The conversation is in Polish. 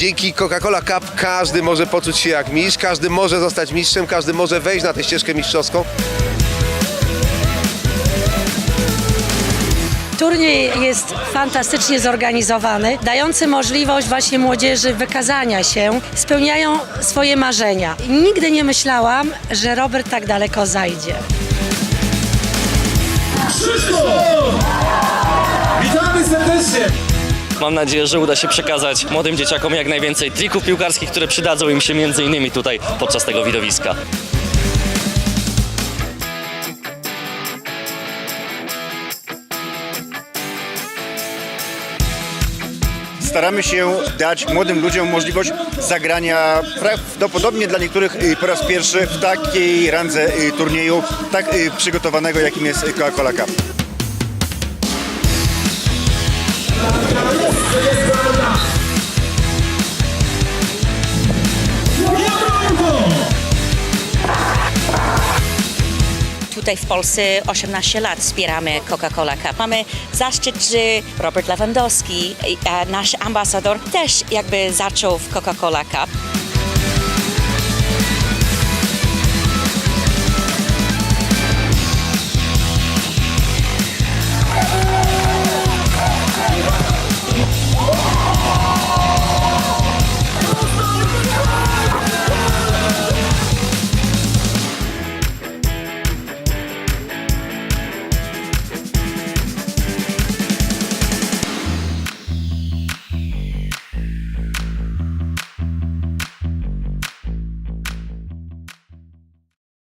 dzięki Coca-Cola Cup każdy może poczuć się jak mistrz, każdy może zostać mistrzem, każdy może wejść na tę ścieżkę mistrzowską. Turniej jest fantastycznie zorganizowany, dający możliwość właśnie młodzieży wykazania się, spełniają swoje marzenia. Nigdy nie myślałam, że Robert tak daleko zajdzie. Witamy Mam nadzieję, że uda się przekazać młodym dzieciakom jak najwięcej trików piłkarskich, które przydadzą im się między innymi tutaj podczas tego widowiska. staramy się dać młodym ludziom możliwość zagrania prawdopodobnie dla niektórych y, po raz pierwszy w takiej randze y, turnieju, tak y, przygotowanego jakim jest Coca-Cola Cup. Tutaj w Polsce 18 lat wspieramy Coca-Cola Cup. Mamy zaszczyt, że Robert Lewandowski, nasz ambasador, też jakby zaczął w Coca-Cola Cup.